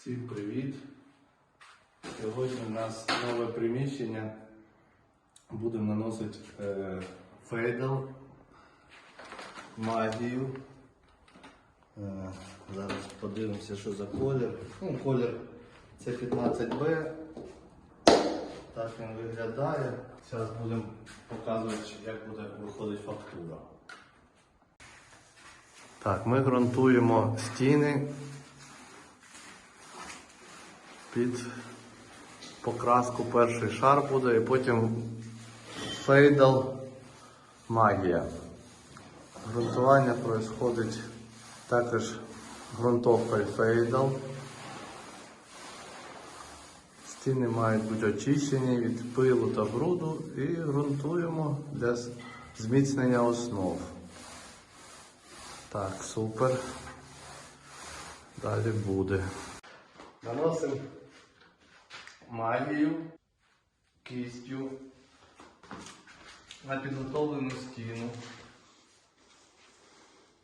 Всім привіт! Сьогодні у нас нове приміщення. Будемо наносити е, фейдал, магію. Е, зараз подивимося, що за колір. Ну, колір це 15B. Так він виглядає. Зараз будемо показувати, як буде виходити фактура. Так, ми ґрунтуємо стіни під покраску перший шар буде і потім фейдал магія. Грунтування происходить також ґрунтовкою фейдал. Стіни мають бути очищені від пилу та бруду і ґрунтуємо для зміцнення основ. Так, супер. Далі буде. Наносимо магію кистю на підготовлену стіну.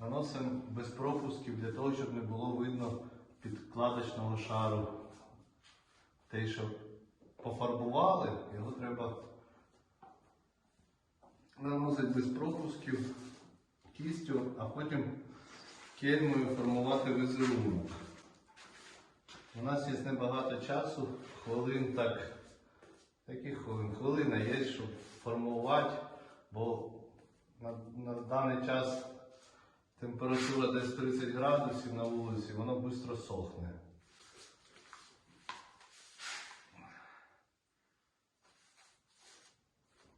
Наносимо без пропусків для того, щоб не було видно підкладочного шару. Те, що пофарбували, його треба наносити без пропусків кістю, а потім кельмою формувати візерунок. У нас є небагато часу, хвилин так, яких хвилин? Хвилина є, щоб формувати, бо на, на даний час температура десь 30 градусів на вулиці, воно швидко сохне.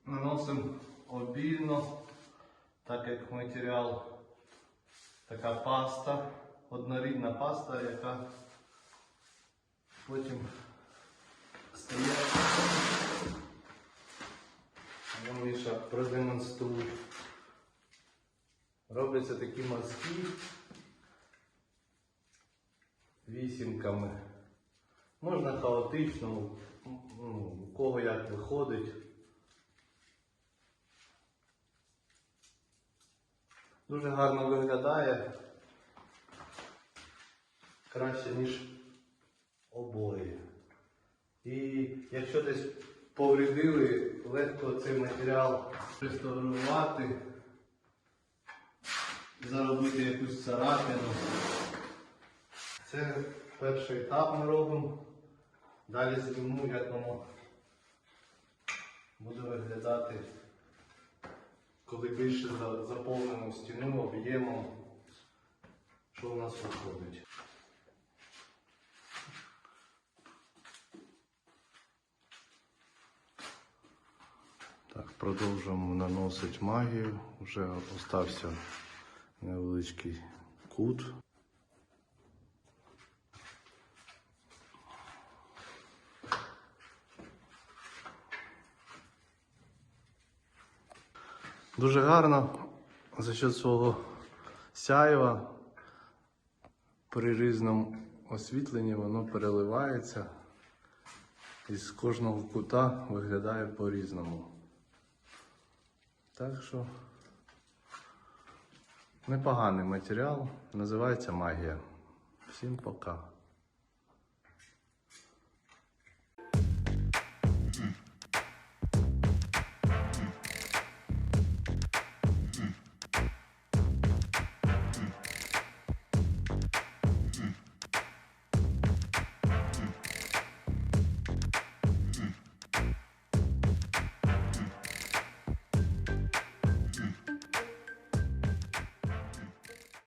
Наносимо обільно, так як матеріал така паста, однорідна паста, яка потім стає. Я Міша продемонструю. Робляться такі мазки вісімками. Можна хаотично, ну, у кого як виходить. Дуже гарно виглядає. Краще, ніж обої. І якщо десь повредили, легко цей матеріал реставрувати, заробити якусь царапину. Це перший етап ми робимо. Далі зніму, як воно буде виглядати, коли більше за- заповнено стіну об'ємом, що у нас виходить. Так, продовжуємо наносити магію. Вже остався невеличкий кут. Дуже гарно за счет свого сяєва при різному освітленні воно переливається і з кожного кута виглядає по-різному. Так що непоганий матеріал, називається магія. Всім пока.